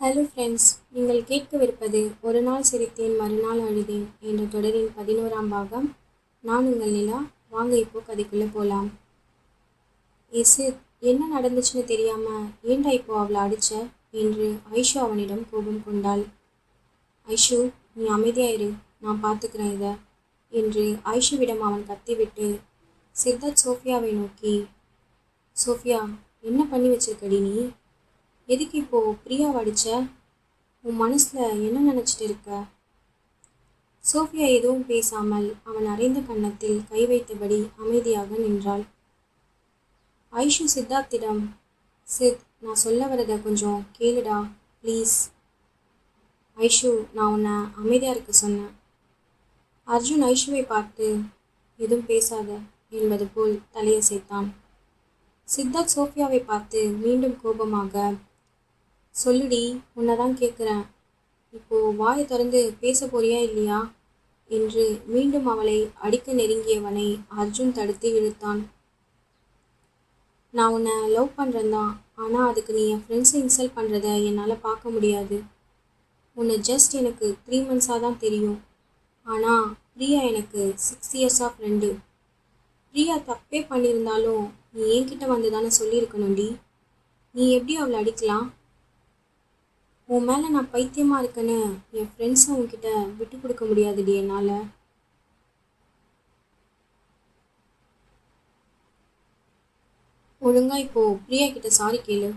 Hello friends நீங்கள் கேட்கவிருப்பது ஒரு நாள் சிரித்தேன் மறுநாள் அழுதேன் என்ற தொடரின் பதினோராம் பாகம். நான் உங்கள் நிலா. வாங்க இப்போ கதைக்குள்ளே போகலாம் எஸ் என்ன நடந்துச்சுன்னு தெரியாமல் ஏண்டா இப்போ அவளை அடித்த என்று ஐஷு அவனிடம் கோபம் கொண்டாள். ஐஷு நீ அமைதியாயிரு நான் பார்த்துக்கிறேன் இதை என்று ஐஷுவிடம் அவன் கத்திவிட்டு சித்தார்த் சோஃபியாவை நோக்கி சோஃபியா என்ன பண்ணி வச்சிருக்கடி நீ? எதுக்கு இப்போ பிரியா வடிச்ச? உன் மனசில் என்ன நினச்சிட்டு இருக்க? சோஃபியா எதுவும் பேசாமல் அவன் அறைந்த கன்னத்தில் கை வைத்தபடி அமைதியாக நின்றாள். ஐஷு சித்தார்த்திடம் சித் நான் சொல்ல வரதை கொஞ்சம் கேளுடா ப்ளீஸ். ஐஷு நான் உன்னை அமைதியாக இருக்க சொன்னேன். அர்ஜுன் ஐஷுவை பார்த்து எதுவும் பேசாத என்பது போல் தலையசைத்தான். சித்தார்த் சோஃபியாவை பார்த்து மீண்டும் கோபமாக சொல்லுடி உன்னை தான் கேட்குறேன் இப்போ வாயை திறந்து பேச போறியா இல்லையா? என்று மீண்டும் அவளை அடிக்க நெருங்கியவனை அர்ஜுன் தடுத்து இழுத்தான். நான் உன்னை லவ் பண்ணுறேன் தான் ஆனால் அதுக்கு நீ என் ஃப்ரெண்ட்ஸை இன்சல்ட் பண்ணுறத என்னால் பார்க்க முடியாது. உன்னை ஜஸ்ட் எனக்கு த்ரீ மந்த்ஸாக தான் தெரியும். ஆனால் பிரியா எனக்கு சிக்ஸ் இயர்ஸாக ஃப்ரெண்டு பிரியா தப்பே பண்ணியிருந்தாலும் நீ என்கிட்ட வந்து தானே சொல்லியிருக்கணும்டி. நீ எப்படி அவளை அடிக்கலாம்? உன் மேலே நான் பைத்தியமாக இருக்கேன்னு என் ஃப்ரெண்ட்ஸை உன்கிட்ட விட்டு கொடுக்க முடியாதுடி என்னால். ஒழுங்கா இப்போ பிரியா கிட்ட சாரி கேளு.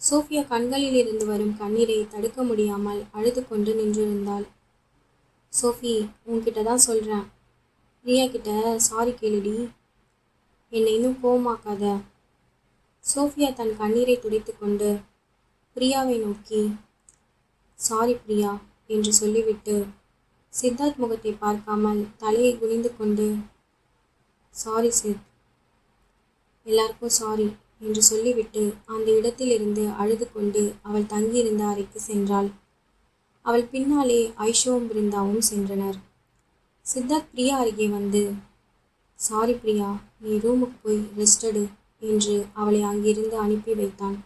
சோஃபியா கண்களில் இருந்து வரும் கண்ணீரை தடுக்க முடியாமல் அழுது கொண்டு நின்றிருந்தாள். சோஃபி உன்கிட்ட தான் சொல்கிறேன் பிரியா கிட்ட சாரி கேளுடி. என்னை இன்னும் கோமாக்காத சோஃபியா தன் கண்ணீரை துடைத்து கொண்டு பிரியாவை நோக்கி சாரி பிரியா என்று சொல்லிவிட்டு சித்தார்த் முகத்தை பார்க்காமல் தலையை குனிந்து கொண்டு சாரி சித் எல்லாருக்கும் சாரி என்று சொல்லிவிட்டு அந்த இடத்திலிருந்து அழுது கொண்டு அவள் தங்கியிருந்த அறைக்கு சென்றாள். அவள் பின்னாலே ஐஷோவும் பிருந்தாவும் சென்றனர். சித்தார்த் பிரியா அருகே வந்து சாரி பிரியா நீ ரூமுக்கு போய் ரெஸ்ட் எடு என்று அவளை அங்கிருந்து அனுப்பி வைத்தான்.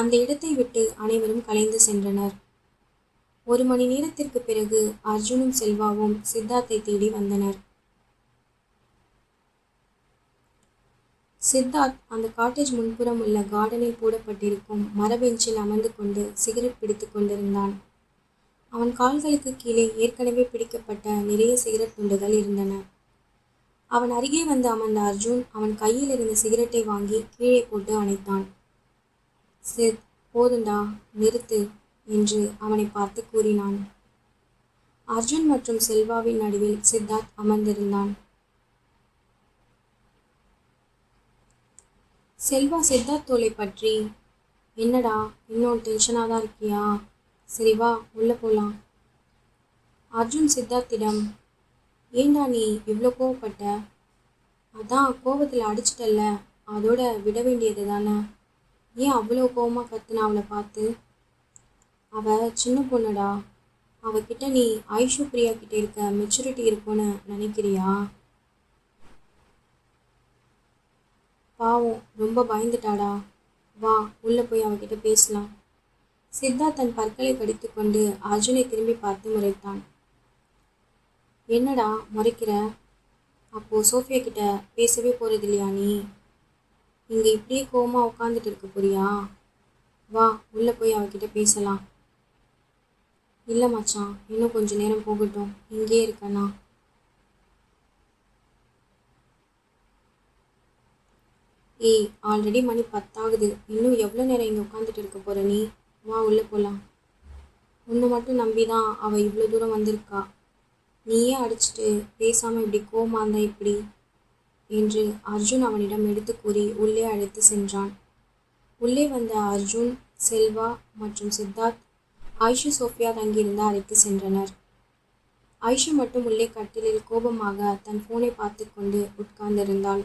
அந்த இடத்தை விட்டு அனைவரும் கலைந்து சென்றனர். ஒரு மணி நேரத்திற்கு பிறகு அர்ஜுனும் செல்வாவும் சித்தார்த்தை தேடி வந்தனர். சித்தார்த் அந்த காட்டேஜ் முன்புறம் உள்ள கார்டனில் போடப்பட்டிருக்கும் மரபெஞ்சில் அமர்ந்து கொண்டு சிகரெட் பிடித்து கொண்டிருந்தான். அவன் கால்களுக்கு கீழே ஏற்கனவே பிடிக்கப்பட்ட நிறைய சிகரெட் துண்டுகள் இருந்தன. அவன் அருகே வந்து அமர்ந்த அர்ஜுன் அவன் கையில் இருந்த சிகரெட்டை வாங்கி கீழே போட்டு அணைத்தான். சித் போதுண்டா நிறுத்து என்று அவனை பார்த்து கூறினான். அர்ஜுன் மற்றும் செல்வாவின் நடுவில் சித்தார்த் அமர்ந்திருந்தான். செல்வா சித்தார்த் தோலை பற்றி என்னடா இன்னும் டென்ஷனாக தான் இருக்கியா? சரி வா உள்ளே போகலாம் அர்ஜுன் சித்தார்த்திடம் ஏண்டா நீ இவ்வளோ கோவப்பட்ட? அதான் கோபத்தில் அடிச்சிட்டல்ல அதோட விட வேண்டியது தானே ஏன் அவ்வளோ கோவமாக கத்துனா அவளை பார்த்து? அவ சின்ன பொண்ணுடா அவகிட்ட நீ ஐஷு பிரியா கிட்ட இருக்க மெச்சூரிட்டி இருக்கும்னு நினைக்கிறியா? பாவம் ரொம்ப பயந்துட்டாடா. வா உள்ளே போய் அவகிட்ட பேசலாம். சித்தா தன் பற்களை கடித்துக்கொண்டு அர்ஜுனை திரும்பி பார்த்து முறைத்தான். என்னடா முறைக்கிற? அப்போது சோஃபியா கிட்ட பேசவே போகிறது இல்லையா நீ? இங்கே இப்படியே கோமா உட்காந்துட்டு இருக்க போறியா? வா உள்ளே போய் அவகிட்ட பேசலாம். இல்லை மச்சான் இன்னும் கொஞ்ச நேரம் போகட்டும். இங்கேயே இருக்கண்ணா ஏய் ஆல்ரெடி மணி பத்தாகுது. இன்னும் எவ்வளோ நேரம் இங்கே உட்காந்துட்டு இருக்க போகிற நீ? வா உள்ளே போகலாம் உன்னை மட்டும் நம்பி தான் அவள் இவ்வளோ தூரம் வந்திருக்கா. நீயே அடிச்சிட்டு பேசாமல் இப்படி கோமா இருந்தா இப்படி என்று அர்ஜுன் அவனிடம் எடுத்து கூறி உள்ளே அழைத்து சென்றான். உள்ளே வந்த அர்ஜுன் செல்வா மற்றும் சித்தார்த் ஐஷு சோஃபியா தங்கியிருந்த அறைக்கு சென்றனர். ஐஷு மட்டும் உள்ளே கட்டிலில் கோபமாக தன் ஃபோனை பார்த்து கொண்டு உட்கார்ந்திருந்தாள்.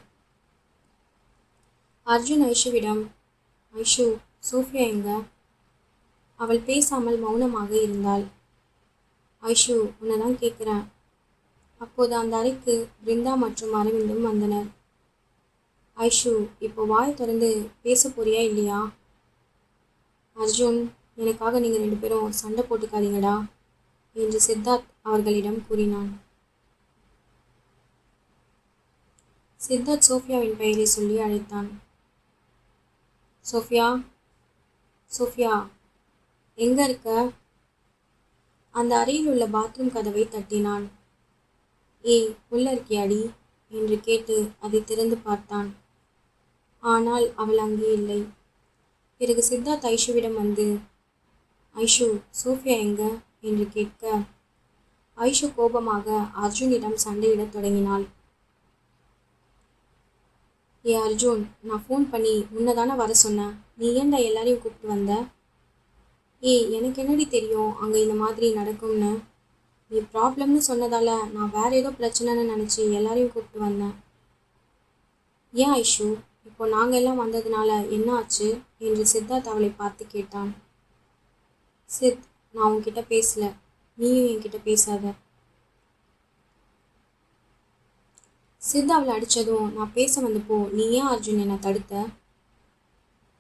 அர்ஜுன் ஐஷுவிடம் ஐஷு சோஃபியா எங்க? அவள் பேசாமல் மௌனமாக இருந்தாள். ஐஷு உன்னை தான் கேட்குறேன். அப்போது அந்த அறைக்கு பிருந்தா மற்றும் அரவிந்தும் வந்தனர். ஐஷு இப்போ வாய் திறந்து பேச போறியா இல்லையா? அர்ஜுன் எனக்காக நீங்கள் ரெண்டு பேரும் சண்டை போட்டுக்காதீங்கடா என்று சித்தார்த் அவர்களிடம் கூறினான். சித்தார்த் சோஃபியாவின் பெயரை சொல்லி அழைத்தான். சோஃபியா சோஃபியா எங்க இருக்க? அந்த அறையில் உள்ள பாத்ரூம் கதவை தட்டினான். ஏய் உள்ள இருக்கியாடி? என்று கேட்டு அதை திறந்து பார்த்தான். ஆனால் அவள் அங்கே இல்லை. பிறகு சித்தார்த் ஐஷுவிடம் வந்து ஐஷு சோஃபியா எங்க? என்று கேட்க ஐஷு கோபமாக அர்ஜுனிடம் சண்டையிடத் தொடங்கினாள். ஏ அர்ஜுன் நான் ஃபோன் பண்ணி உன்னை வர சொன்னேன். நீ ஏன்டா எல்லாரையும் கூப்பிட்டு வந்த? ஏய் எனக்கு என்னடி தெரியும் அங்கே இந்த மாதிரி நடக்கும்னு. நீ ப்ராப்ளம்னு சொன்னதால நான் வேற ஏதோ பிரச்சனைன்னு நினச்சி எல்லாரையும் கூப்பிட்டு வந்தேன். ஏன் ஐஷு? இப்போ நாங்கள் எல்லாம் வந்ததுனால என்ன ஆச்சு? என்று சித்தார்த் அவளை பார்த்து கேட்டான். சித் நான் உன்கிட்ட பேசல. நீயும் என்கிட்ட பேசாத. சித் அவளை அடித்ததும் நான் பேச வந்தப்போ நீ ஏன் அர்ஜுன் என்னை தடுத்த?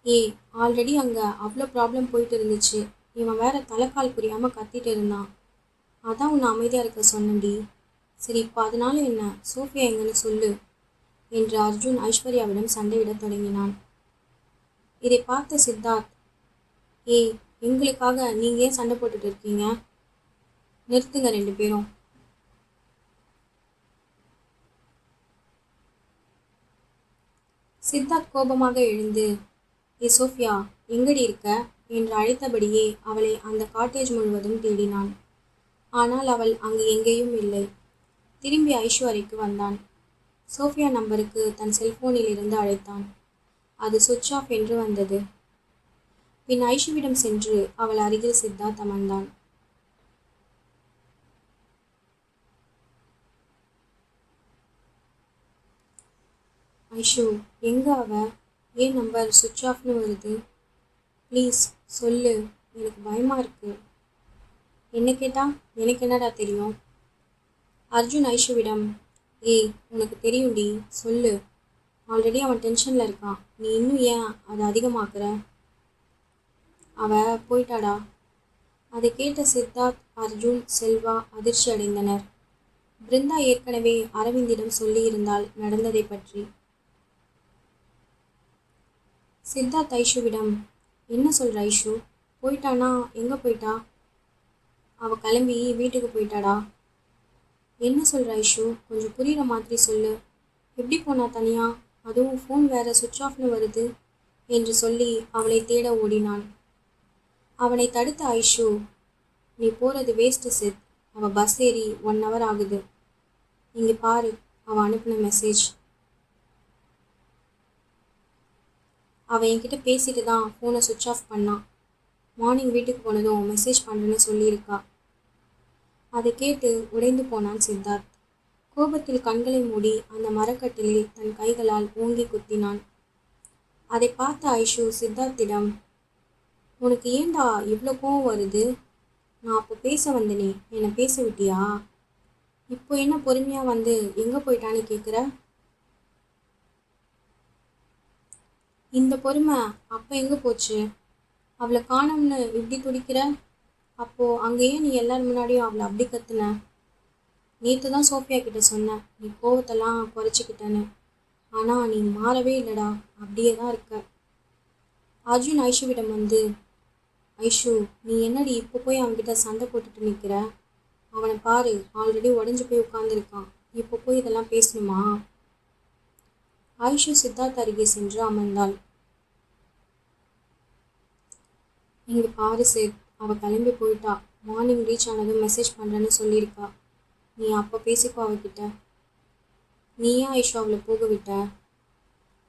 ஏய் ஆல்ரெடி அங்கே அவ்வளோ ப்ராப்ளம் போயிட்டு இருந்துச்சு. இவன் வேற தலைக்கால் புரியாமல் கத்திட்டு இருந்தான். அதான் உன்னை அமைதியாக இருக்க சொன்னடி சரி இப்போ அதனால என்ன? சோஃபியா எங்கன்னு சொல்லு என்று அர்ஜுன் ஐஸ்வர்யாவிடம் சண்டையிடத் தொடங்கினான். இதை பார்த்த சித்தார்த் ஏய் எங்களுக்காக நீங்கள் ஏன் சண்டை போட்டுட்டு இருக்கீங்க? நிறுத்துங்க ரெண்டு பேரும். சித்தார்த் கோபமாக எழுந்து ஏ சோஃபியா எங்கடி இருக்க? என்று அழைத்தபடியே அவளை அந்த காட்டேஜ் முழுவதும் தேடினான். ஆனால் அவள் அங்கு எங்கேயும் இல்லை. திரும்பி ஐஸ்வர்யக்கு வந்தான். சோஃபியா நம்பருக்கு தன் செல்போனில் இருந்து அழைத்தான். அது சுவிட்ச் ஆஃப் என்று வந்தது. பின் ஐஷுவிடம் சென்று அவள் அருகில் சித்தார்த் அமர்ந்தான். ஐஷு எங்க அவ? ஏன் நம்பர் சுவிட்ச் ஆஃப்னு வருது? ப்ளீஸ் சொல்லு. எனக்கு பயமாக இருக்குது என்ன கேட்டா? எனக்கு என்னடா தெரியும்? அர்ஜுன் ஐஷுவிடம் ஏய் உனக்கு தெரியும்டி சொல்லு. ஆல்ரெடி அவன் டென்ஷனில் இருக்கான். நீ இன்னும் ஏன் அதை அதிகமாக்குற? அவ போயிட்டாடா. அதை கேட்ட சித்தார்த் அர்ஜுன் செல்வா அதிர்ச்சி அடைந்தனர். பிருந்தா ஏற்கனவே அரவிந்திடம் சொல்லியிருந்தால் நடந்ததை பற்றி. சித்தார்த் ஐஷுவிடம் என்ன சொல்கிற ஐஷு? போயிட்டானா? எங்கே போயிட்டா? அவள் கிளம்பி வீட்டுக்கு போயிட்டாடா. என்ன சொல்கிற ஐஷு? கொஞ்சம் புரிகிற மாதிரி சொல்லு. எப்படி போனா தனியா? அதுவும் ஃபோன் வேற சுவிட்ச் ஆஃப்னு வருது என்று சொல்லி அவளை தேட ஓடினான் அவனை தடுத்த ஐஷு நீ போகிறது வேஸ்ட்டு சித். அவள் பஸ் ஏறி ஒன் ஹவர் ஆகுது. இங்கே பாரு அவள் அனுப்பின மெசேஜ் அவள் என்கிட்ட பேசிட்டு தான் ஃபோனை சுவிட்ச் ஆஃப் பண்ணான் மார்னிங் வீட்டுக்கு போனதும் மெசேஜ் பண்ணுறேன்னு சொல்லியிருக்கா. அதை கேட்டு உடைந்து போனான் சித்தார்த். கோபத்தில் கண்களை மூடி அந்த மரக்கட்டிலில் தன் கைகளால் ஓங்கி குத்தினான். அதை பார்த்த ஐஷு சித்தார்த்திடம் உனக்கு ஏண்டா இவ்வளோ கோவம் வருது? நான் அப்போ பேச வந்தனே என்னை பேச விட்டியா? இப்போ என்ன பொறுமையாக வந்து எங்கே போயிட்டான்னு கேட்குற இந்த பொறுமை அப்போ எங்கே போச்சு? அவளை காணோம்னு இப்படி துடிக்கிற? அப்போது அங்கேயே நீ எல்லார் முன்னாடியும் அவளை அப்படி கத்துன? நேற்று தான் சோஃபியா கிட்ட சொன்னேன் நீ கோவத்தெல்லாம் குறைச்சிக்கிட்டேன்னு. ஆனால் நீ மாறவே இல்லைடா அப்படியே தான் இருக்க. அர்ஜுன் ஐஷுவிடம் வந்து ஐஷு நீ என்னடி இப்போ போய் அவன்கிட்ட சண்டை போட்டுட்டு நிற்கிற அவனை பாரு ஆல்ரெடி உடஞ்சி போய் உட்காந்துருக்கான் இப்போ போய் இதெல்லாம் பேசணுமா? ஆயுஷு சித்தார்த் அருகே சென்று அமர்ந்தாள். இங்கே பாரு சேத் அவள் கிளம்பி போயிட்டா. மார்னிங் ரீச் ஆனதும் மெசேஜ் பண்ணுறேன்னு சொல்லியிருக்கா. நீ அப்போ பேசிக்கோ அவகிட்ட. நீ ஏன் அவளை போக விட்ட?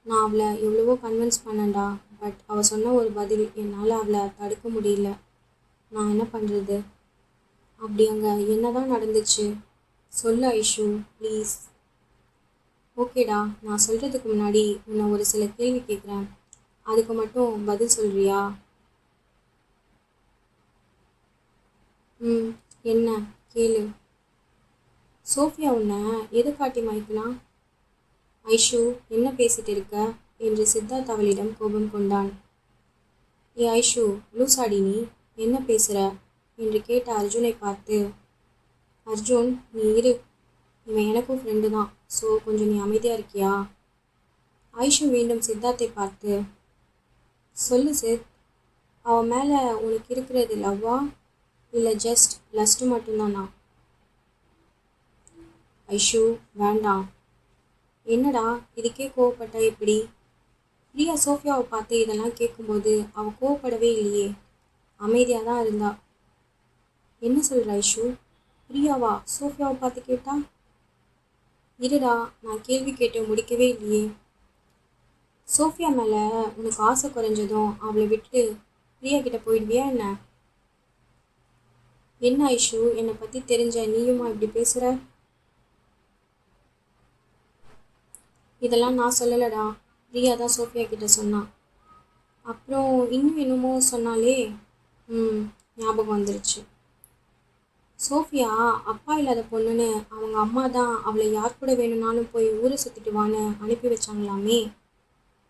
நான் அவளை எவ்வளவோ கன்வின்ஸ் பண்ணேன்டா. பட் அவள் சொன்ன ஒரு பதில் என்னால் அவளை தடுக்க முடியல. நான் என்ன பண்ணுறது அப்படி அங்கே என்ன தான் நடந்துச்சு? சொல்லு ஐஷு ப்ளீஸ் ஓகேடா நான் சொல்கிறதுக்கு முன்னாடி உன்னை ஒரு சில கேள்வி கேட்குறேன் அதுக்கு மட்டும் பதில் சொல்கிறியா ம் என்ன? கேளு. சோஃபியா உன்னை எது காட்டி மயக்கலாம் ஐஷு என்ன பேசிட்டு இருக்க? என்று சித்தார்த் அவளிடம் கோபம் கொண்டான். ஏ ஐஷு லூசாடி நீ என்ன பேசுகிற என்று கேட்ட அர்ஜுனை பார்த்து அர்ஜுன் நீ இரு. இவன் எனக்கும் ஃப்ரெண்டு தான். ஸோ கொஞ்சம் நீ அமைதியாக இருக்கியா? ஐஷு மீண்டும் சித்தார்த்தை பார்த்து சொல்லு சித். அவன் மேலே உனக்கு இருக்கிறது லவ்வா? இல்லை ஜஸ்ட் லஸ்ட்டு மட்டும்தானா? ஐஷு வேண்டாம் என்னடா இதுக்கே கோவப்பட்டா எப்படி? பிரியா சோஃபியாவை பார்த்து இதெல்லாம் கேட்கும்போது அவள் கோவப்படவே இல்லையே. அமைதியாக தான் இருந்தா. என்ன சொல்கிற ஐஷு? பிரியாவா? சோஃபியாவை பார்த்து கேட்டா? இருடா நான் கேள்வி கேட்டு முடிக்கவே இல்லையே. சோஃபியா மேலே உனக்கு ஆசை குறைஞ்சதும் அவளை விட்டு பிரியா கிட்ட போயிடுவியா என்ன? என்ன ஐஷு? என்னை பற்றி தெரிஞ்ச நீயுமா இப்படி பேசுகிற இதெல்லாம் நான் சொல்லலடா. பிரியா தான் சோஃபியா கிட்ட சொன்னான் அப்புறம் இன்னும் என்னமோ சொன்னாலே ம் ஞாபகம் வந்துருச்சு. சோஃபியா அப்பா இல்லாத பொண்ணுன்னு அவங்க அம்மா தான் அவளை யார் கூட வேணும்னாலும் போய் ஊரை சுற்றிட்டு வான்னு அனுப்பி வச்சாங்களாமே?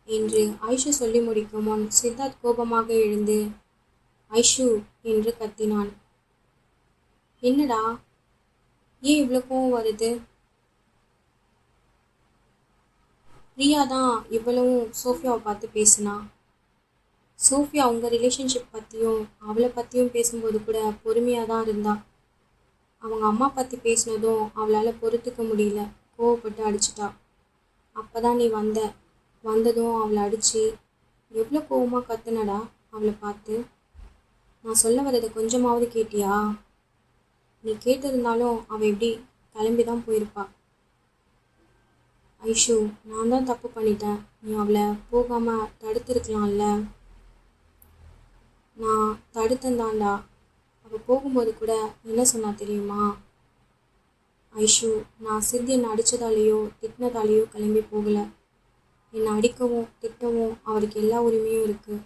என்று ஐஷு சொல்லி முடிக்கும் முன் சித்தார்த் கோபமாக எழுந்து ஐஷு என்று கத்தினான். என்னடா? ஏன் இவ்வளோ கோவம் வருது? பிரியா தான் இவ்வளவும் சோஃபியாவை பார்த்து பேசினா. சோஃபியா உங்கள் ரிலேஷன்ஷிப் பற்றியும் அவளை பற்றியும் பேசும்போது கூட பொறுமையாக தான் இருந்தா. அவங்க அம்மா பற்றி பேசினதும் அவளால் பொறுத்துக்க முடியல. கோவப்பட்டு அடிச்சிட்டா. அப்போ தான் நீ வந்த. வந்ததும் அவளை அடித்து எவ்வளோ கோவமாக கத்துனடா அவளை பார்த்து? நான் சொல்ல வரதை கொஞ்சமாவது கேட்டியா? நீ கேட்டிருந்தாலும் அவள் எப்படி கிளம்பி தான் போயிருப்பா. ஐஷு நான் தான் தப்பு பண்ணிட்டேன். நீ அவளை போகாமல் தடுத்துருக்கலாம்ல. நான் தடுத்தேன்தான்டா. அவள் போகும்போது கூட என்ன சொன்னா தெரியுமா? ஐஷு நான் சித்தி என்னை அடித்ததாலேயோ திட்டினதாலேயோ கிளம்பி போகலை. என்னை அடிக்கவும் திட்டவும் அவருக்கு எல்லா உரிமையும் இருக்குது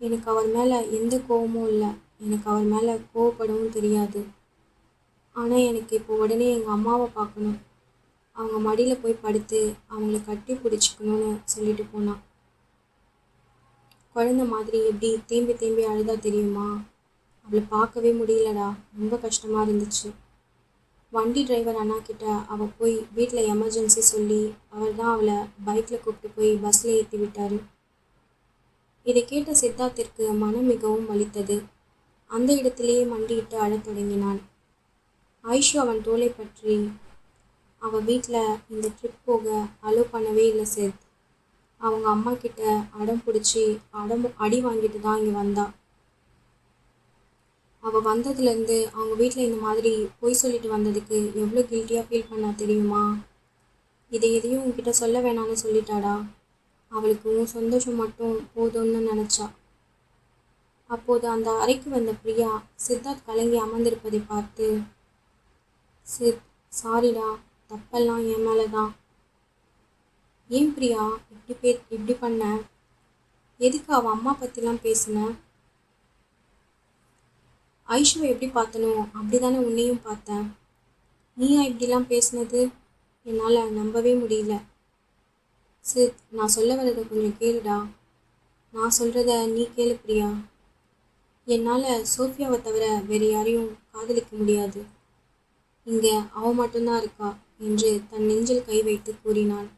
எனக்கு அவர் மேலே எந்த கோபமும் இல்லை. எனக்கு அவர் மேலே கோவப்படவும் தெரியாது. ஆனால் எனக்கு இப்போ உடனே எங்கள் அம்மாவை பார்க்கணும். அவங்க மடியில் போய் படுத்து அவங்கள கட்டி பிடிச்சிக்கணும்னு சொல்லிட்டு போனான் குழந்த மாதிரி எப்படி தேம்பி தேம்பி அழுதா தெரியுமா? அவளை பார்க்கவே முடியலடா. ரொம்ப கஷ்டமாக இருந்துச்சு. வண்டி டிரைவர் அண்ணா கிட்ட அவள் போய் வீட்டில் எமர்ஜென்சி சொல்லி அவர் தான் அவளை பைக்கில் கூப்பிட்டு போய் பஸ்ஸில் ஏற்றி விட்டார். இதை கேட்ட சித்தார்த்திற்கு மனம் மிகவும் வலித்தது. அந்த இடத்திலேயே மண்டியிட்டு அழத் தொடங்கினான். ஆயிஷு அவன் தோலை பற்றி அவள் வீட்டில் இந்த ட்ரிப் போக அலோவ் பண்ணவே இல்லை சேத். அவங்க அம்மா கிட்ட அடம் பிடிச்சி அடம் அடி வாங்கிட்டு தான் இங்கே வந்தா. அவள் வந்ததுலேருந்து அவங்க வீட்டில் இந்த மாதிரி பொய் சொல்லிட்டு வந்ததுக்கு எவ்வளோ கில்ட்டியாக ஃபீல் பண்ணா தெரியுமா? இதை எதையும் உங்ககிட்ட சொல்ல வேணாம்னு சொல்லிட்டாடா? அவளுக்கு உன் சந்தோஷம் மட்டும் போதும்னு நினச்சா. அப்போது அந்த அறைக்கு வந்த பிரியா சித்தார்த் கலங்கி அமர்ந்திருப்பதை பார்த்து சரி சாரிடா தப்பெல்லாம் என் மேலே தான் ஏன் பிரியா? இப்படி பே இப்படி பண்ண? எதுக்கு அவள் அம்மா பற்றிலாம் பேசின? ஐஷுவை எப்படி பார்த்தனோ அப்படி தானே உன்னையும் பார்த்தேன். நீயா இப்படிலாம் பேசினது? என்னால் நம்பவே முடியல. சரி நான் சொல்ல வரதை கொஞ்சம் கேளுடா. நான் சொல்கிறத நீ கேளு பிரியா. என்னால் சோஃபியாவை தவிர வேறு யாரையும் காதலிக்க முடியாது. இங்கே அவ மட்டும்தான் இருக்கா? என்று தன் நெஞ்சில் கை வைத்து கூறினான்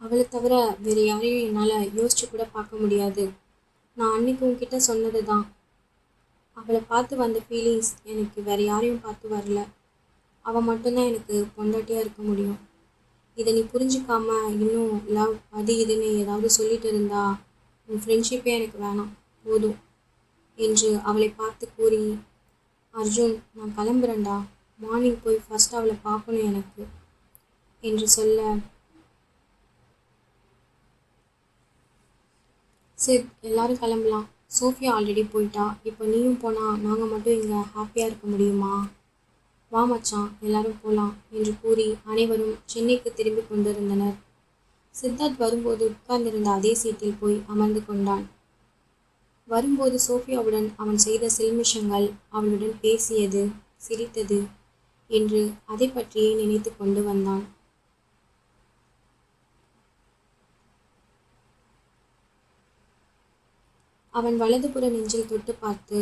அவளை தவிர வேறு யாரையும் என்னால் யோசிச்சு கூட பார்க்க முடியாது. நான் அன்னைக்கு உங்ககிட்ட சொன்னது தான் அவளை பார்த்து வந்த ஃபீலிங்ஸ் எனக்கு வேறு யாரையும் பார்த்து வரல. அவள் மட்டும்தான் எனக்கு பொண்டாட்டியாக இருக்க முடியும். இதை நீ புரிஞ்சுக்காம இன்னும் லவ் அது இதுன்னு ஏதாவது சொல்லிட்டு இருந்தா உன் ஃப்ரெண்ட்ஷிப்பே எனக்கு வேணாம். போதும். என்று அவளை பார்த்து கூறி அர்ஜுன் நான் கிளம்புறேன்டா. மார்னிங் போய் ஃபர்ஸ்ட் அவளை பார்க்கணும் எனக்கு என்று சொல்ல சரி எல்லாரும் கிளம்பலாம். சோஃபியா ஆல்ரெடி போயிட்டா. இப்போ நீயும் போனால் நாங்கள் மட்டும் இங்கே ஹாப்பியாக இருக்க முடியுமா? வா மச்சான் எல்லாரும் போகலாம் என்று கூறி அனைவரும் சென்னைக்கு திரும்பி கொண்டிருந்தனர். சித்தார்த் வரும்போது உட்கார்ந்திருந்த அதே சீட்டில் போய் அமர்ந்து கொண்டான். வரும்போது சோஃபியாவுடன் அவன் செய்த சில்மிஷங்கள் அவளுடன் பேசியது சிரித்தது என்று அதை பற்றியே நினைத்து கொண்டு வந்தான். அவன் வலதுபுற நெஞ்சில் தொட்டு பார்த்து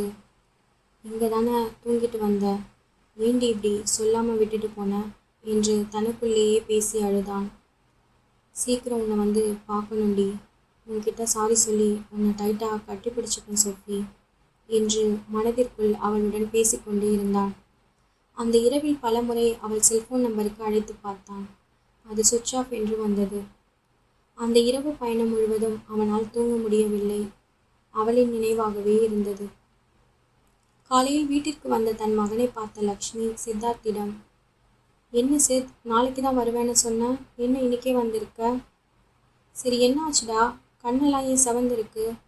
இங்கே தானே தூங்கிட்டு வந்த? ஏண்டி இப்படி சொல்லாமல் விட்டுட்டு போன? என்று தனக்குள்ளேயே பேசி அழுதான். சீக்கிரம் உன்னை வந்து பார்க்கணுண்டி உன்கிட்ட சாரி சொல்லி உன்னை டைட்டாக கட்டிப்பிடிச்சிப்பேன் சோஃபி என்று மனதிற்குள் அவளுடன் பேசிக்கொண்டே இருந்தான். அந்த இரவில் பலமுறை அவள் செல்போன் நம்பருக்கு அழைத்து பார்த்தான். அது சுவிட்ச் ஆஃப் என்று வந்தது. அந்த இரவு பயணம் முழுவதும் அவனால் தூங்க முடியவில்லை. அவளின் நினைவாகவே இருந்தது. காலையில் வீட்டிற்கு வந்த தன் மகனை பார்த்த லக்ஷ்மி சித்தார்த்திடம் என்ன சித் நாளைக்கு தான் வருவேன்னு சொன்ன? என்ன இன்னைக்கே வந்திருக்க? சரி என்ன ஆச்சுடா? கண்ணெல்லாம் ஏன் சவந்திருக்கு?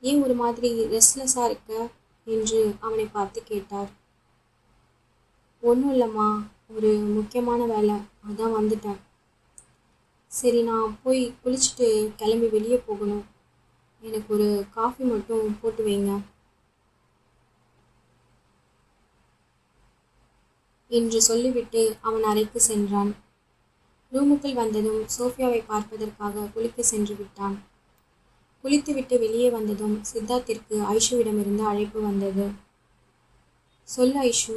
ஏன் ஒரு மாதிரி ரெஸ்ட்லெஸ்ஸாக இருக்க? என்று அவனை பார்த்து கேட்டார். ஒன்றும் இல்லைம்மா. ஒரு முக்கியமான வேலை. அதான் வந்துட்டேன். சரி நான் போய் குளிச்சுட்டு கிளம்பி வெளியே போகணும். எனக்கு ஒரு காஃபி மட்டும் போட்டு வைங்க என்று சொல்லிவிட்டு அவன் அறைக்கு சென்றான். ரூமுக்குள் வந்ததும் சோஃபியாவை பார்ப்பதற்காக குளிக்க சென்று விட்டான். குளித்துவிட்டு வெளியே வந்ததும் சித்தார்த்திற்கு ஐஷுவிடமிருந்து அழைப்பு வந்தது. சொல்லு ஐஷு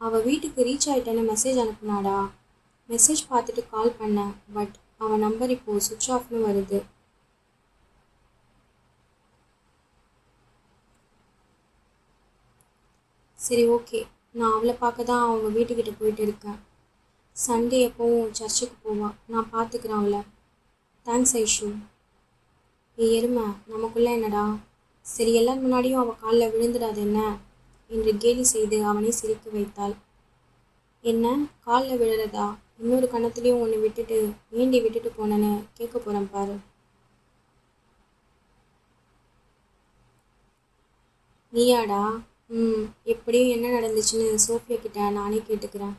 அவள் வீட்டுக்கு ரீச் ஆயிட்டேன்னு மெசேஜ் அனுப்புனாடா? மெசேஜ் பார்த்துட்டு கால் பண்ணேன் பட் அவன் நம்பர் இப்போ சுவிட்ச் ஆஃப்னு வருது. சரி ஓகே நான் அவளை பார்க்க தான் அவங்க வீட்டுக்கிட்ட போயிட்டு இருக்கேன். சண்டே எப்போவும் சர்ச்சுக்கு போவாள் நான் பார்த்துக்கிறேன் அவளை. தேங்க்ஸ் ஐஷு. ஏ எருமை நமக்குள்ள என்னடா? சரி எல்லார் முன்னாடியும் அவள் காலில் விழுந்துடாது என்ன? என்று கேலி செய்து அவனை சிரிக்க வைத்தாள். என்ன காலில் விழுறதா? இன்னொரு கணத்துலேயும் ஒன்று விட்டுட்டு ஏண்டி விட்டுட்டு போனேன்னு கேட்க போகிறேன் பாரு. நீயாடா? ம் எப்படியும் என்ன நடந்துச்சுன்னு சோஃபியா கிட்ட நானே கேட்டுக்கிறேன்.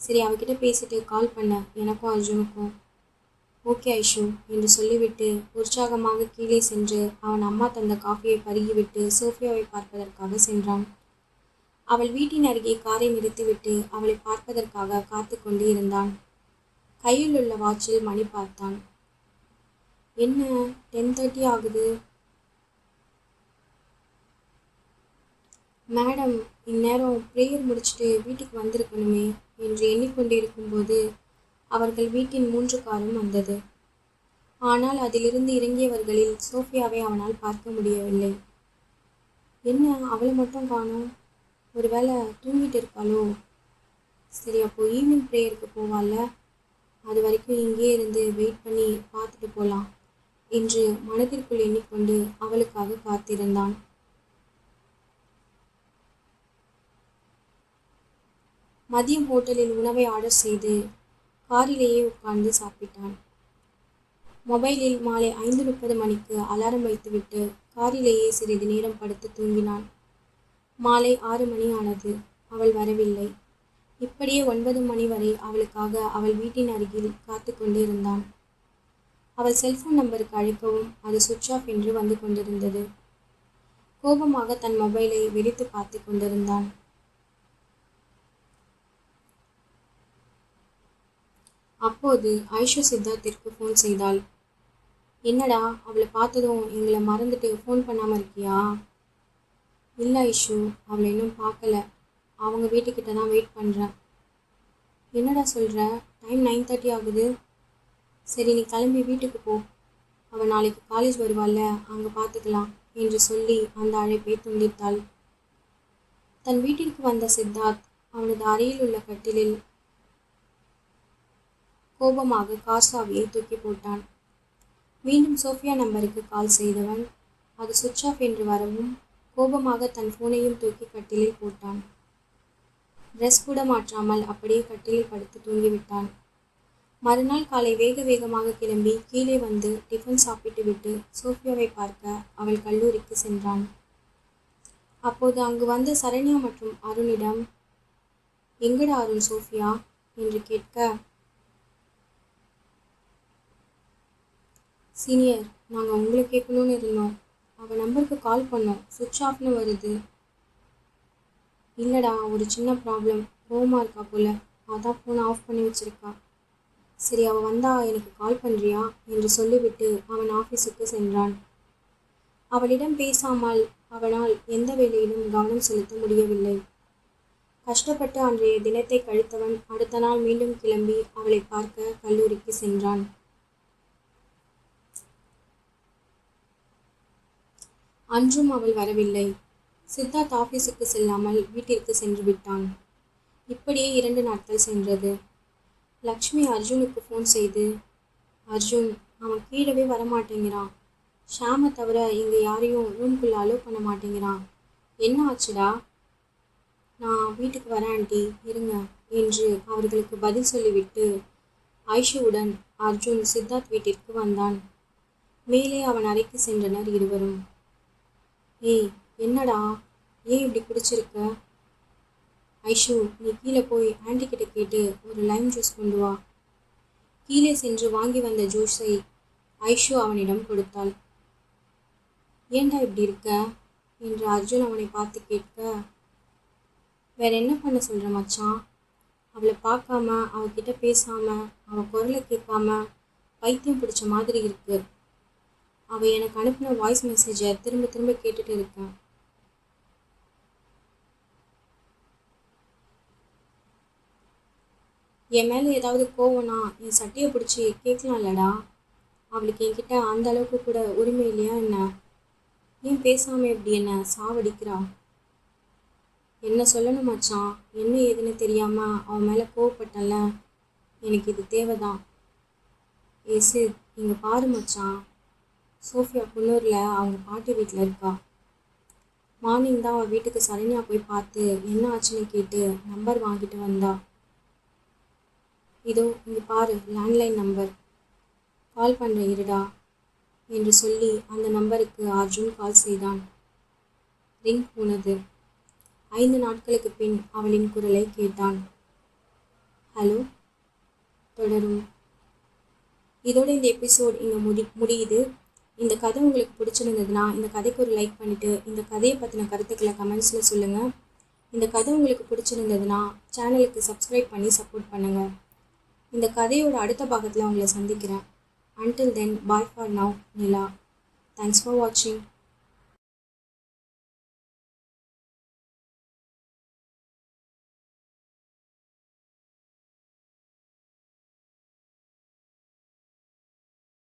சரி அவகிட்ட பேசிட்டு கால் பண்ண. எனக்கும் அர்ஜுனுக்கும். ஓகே ஐஷு என்று சொல்லிவிட்டு உற்சாகமாக கீழே சென்று அவன் அம்மா தந்த காஃபியை பருகிவிட்டு சோஃபியாவை பார்ப்பதற்காக சென்றான். அவள் வீட்டின் அருகே காரை நிறுத்திவிட்டு அவளை பார்ப்பதற்காக காத்து கொண்டு இருந்தான். கையில் உள்ள வாட்சில் மணி பார்த்தான். என்ன? டென் தேர்ட்டி ஆகுது. மேடம் இந்நேரம் ப்ரேயர் முடிச்சுட்டு வீட்டுக்கு வந்திருக்கணுமே என்று எண்ணிக்கொண்டிருக்கும்போது அவர்கள் வீட்டின் மூன்று காரும் வந்தது. ஆனால் அதிலிருந்து இறங்கியவர்களில் சோஃபியாவை அவனால் பார்க்க முடியவில்லை. என்ன அவளை மட்டும் காணும்? ஒருவேளை தூங்கிட்டு இருக்காளோ சரி அப்போ ஈவினிங் ப்ரேயருக்கு போவாள்ல? அது வரைக்கும் இங்கேயே இருந்து வெயிட் பண்ணி பார்த்துட்டு போகலாம் என்று மனதிற்குள் எண்ணிக்கொண்டு அவளுக்காக காத்திருந்தான். மதியம் ஹோட்டலில் உணவை ஆர்டர் செய்து காரிலேயே உட்கார்ந்து சாப்பிட்டான். மொபைலில் மாலை ஐந்து முப்பது மணிக்கு அலாரம் வைத்துவிட்டு காரிலேயே சிறிது நேரம் படுத்து தூங்கினான். மாலை ஆறு மணி ஆனது அவள் வரவில்லை. இப்படியே ஒன்பது மணி வரை அவளுக்காக அவள் வீட்டின் அருகில் காத்து கொண்டிருந்தான் அவள் செல்போன் நம்பருக்கு அழைக்கவும் அது சுவிட்ச் ஆஃப் என்று வந்து கொண்டிருந்தது. கோபமாக தன் மொபைலை வெடித்து பார்த்து கொண்டிருந்தான். அப்போது ஐஷு சித்தார்த்திற்கு ஃபோன் செய்தாள். என்னடா அவளை பார்த்ததும் எங்களை மறந்துட்டு ஃபோன் பண்ணாமல் இருக்கியா? இல்லை ஐஷு அவளை இன்னும் பார்க்கல. அவங்க வீட்டுக்கிட்ட தான் வெயிட் பண்ணுறேன் என்னடா சொல்கிற டைம் நைன் தேர்ட்டி ஆகுது. சரி நீ கிளம்பி வீட்டுக்கு போ. அவள் நாளைக்கு காலேஜ் வருவாள்ல அங்கே பார்த்துக்கலாம் என்று சொல்லி அந்த அழைப்பை துண்டித்தாள். தன் வீட்டிற்கு வந்த சித்தார்த் அவனது அறையில் உள்ள கட்டிலில் கோபமாக கார் சாவியை தூக்கி போட்டான். மீண்டும் சோஃபியா நம்பருக்கு கால் செய்தவன் அது சுவிட்ச் ஆஃப் என்று வரவும் கோபமாக தன் ஃபோனையும் தூக்கி கட்டிலில் போட்டான். ட்ரெஸ் கூட மாற்றாமல் அப்படியே கட்டிலில் படுத்து தூங்கிவிட்டான். மறுநாள் காலை வேக வேகமாக கிளம்பி கீழே வந்து டிஃபன் சாப்பிட்டு விட்டு சோஃபியாவை பார்க்க அவள் கல்லூரிக்கு சென்றான். அப்போது அங்கு வந்த சரண்யா மற்றும் அருணிடம் எங்கடா அருண் சோஃபியா? என்று கேட்க சீனியர் நாங்கள் உங்களை கேட்கணும்னு இருந்தோம். அவள் நம்பருக்கு கால் பண்ணோம். சுவிட்ச் ஆஃப்னு வருது. இல்லைடா ஒரு சின்ன ப்ராப்ளம் கோவமாக இருக்கா போல். அதான் ஃபோனை ஆஃப் பண்ணி வச்சுருக்கா. சரி அவள் வந்தா எனக்கு கால் பண்ணுறியா என்று சொல்லிவிட்டு அவன் ஆஃபீஸுக்கு சென்றான். அவளிடம் பேசாமல் அவனால் எந்த வேலையிலும் கவனம் செலுத்த முடியவில்லை. கஷ்டப்பட்டு அன்றைய தினத்தை கழித்தவன் அடுத்த நாள் மீண்டும் கிளம்பி அவளை பார்க்க கல்லூரிக்கு சென்றான். அன்றும் அவள் வரவில்லை. சித்தார்த் ஆஃபீஸுக்கு செல்லாமல் வீட்டிற்கு சென்று விட்டான். இப்படியே இரண்டு நாட்கள் சென்றது. லக்ஷ்மி அர்ஜுனுக்கு ஃபோன் செய்து அர்ஜுன் அவன் கீழவே வரமாட்டேங்கிறான். ஷாமை தவிர இங்கே யாரையும் ரூம்குள்ளே அலோவ் பண்ண மாட்டேங்கிறான். என்ன ஆச்சுடா? நான் வீட்டுக்கு வரேன் ஆண்டி. இருங்க என்று அவர்களுக்கு பதில் சொல்லிவிட்டு ஐஷுவுடன் அர்ஜுன் சித்தார்த் வீட்டிற்கு வந்தான். மேலே அவன் அறைக்கு சென்றனர் இருவரும். ஏய் என்னடா? ஏன் இப்படி குடிச்சிருக்க? ஐஷு நீ கீழே போய் ஆண்டி கிட்ட கேட்டு ஒரு லைம் ஜூஸ் கொண்டு வா. கீழே சென்று வாங்கி வந்த ஜூஸை ஐஷு அவனிடம் கொடுத்தாள். ஏன்டா இப்படி இருக்க? என்று அர்ஜுன் அவனை பார்த்து கேட்க வேற என்ன பண்ண சொல்ற மச்சான்? அவளை பார்க்காம அவகிட்ட பேசாம அவள் குரலை கேட்காம பைத்தியம் பிடிச்ச மாதிரி இருக்கு. அவள் எனக்கு அனுப்பின வாய்ஸ் மெசேஜை திரும்ப திரும்ப கேட்டுட்டு இருக்கேன் என் மேலே ஏதாவது கோவம்னா என் சட்டையை பிடிச்சி கேட்கலாம்லடா அவளுக்கு என்கிட்ட அந்த அளவுக்கு கூட உரிமை இல்லையா என்ன? ஏன் பேசாம இப்படி என்ன சாவடிக்கிறா? என்ன சொல்லணும் மச்சான்? என்ன ஏதுன்னு தெரியாம அவன் மேலே கோவப்பட்டல எனக்கு இது தேவைதான். ஏசு இங்கே பாரு மச்சான். சோஃபியா குன்னூரில் அவங்க பாட்டி வீட்டில் இருக்கா? மார்னிங் தான் அவள் வீட்டுக்கு சரண்யா போய் பார்த்து என்ன ஆச்சுன்னு கேட்டு நம்பர் வாங்கிட்டு வந்தா? இதோ இங்கே பாரு லேண்ட்லைன் நம்பர் கால் பண்ணுற இருடா என்று சொல்லி அந்த நம்பருக்கு அர்ஜுன் கால் செய்தான். ரிங் போனது. ஐந்து நாட்களுக்கு பின் அவளின் குரலை கேட்டான். ஹலோ தொடரும். இதோட இந்த எபிசோட் இங்கே முடி முடியுது. இந்த கதை உங்களுக்கு பிடிச்சிருந்ததுன்னா இந்த கதைக்கு ஒரு லைக் பண்ணிவிட்டு இந்த கதையை பற்றின கருத்துக்களை கமெண்ட்ஸில் சொல்லுங்கள் இந்த கதை உங்களுக்கு பிடிச்சிருந்ததுன்னா சேனலுக்கு சப்ஸ்கிரைப் பண்ணி சப்போர்ட் பண்ணுங்கள் இந்த கதையோட அடுத்த பாகத்தில் உங்களை சந்திக்கிறேன். Until then bye for now Nila thanks for வாட்சிங்